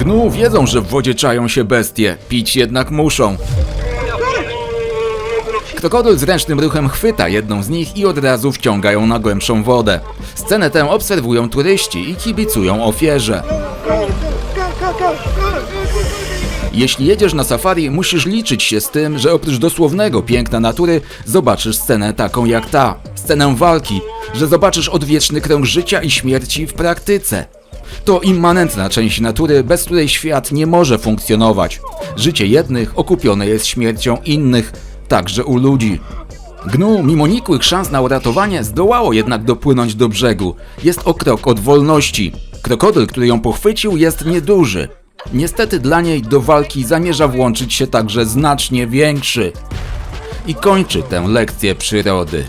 Gnu wiedzą, że w wodzie czają się bestie, pić jednak muszą. Krokodyl z ręcznym ruchem chwyta jedną z nich i od razu wciąga ją na głębszą wodę. Scenę tę obserwują turyści i kibicują ofierze. Jeśli jedziesz na safari, musisz liczyć się z tym, że oprócz dosłownego piękna natury, zobaczysz scenę taką jak ta. Scenę walki, że zobaczysz odwieczny krąg życia i śmierci w praktyce. To immanentna część natury, bez której świat nie może funkcjonować. Życie jednych okupione jest śmiercią innych, także u ludzi. Gnu, mimo nikłych szans na uratowanie, zdołało jednak dopłynąć do brzegu. Jest o krok od wolności. Krokodyl, który ją pochwycił, jest nieduży. Niestety dla niej do walki zamierza włączyć się także znacznie większy. I kończy tę lekcję przyrody.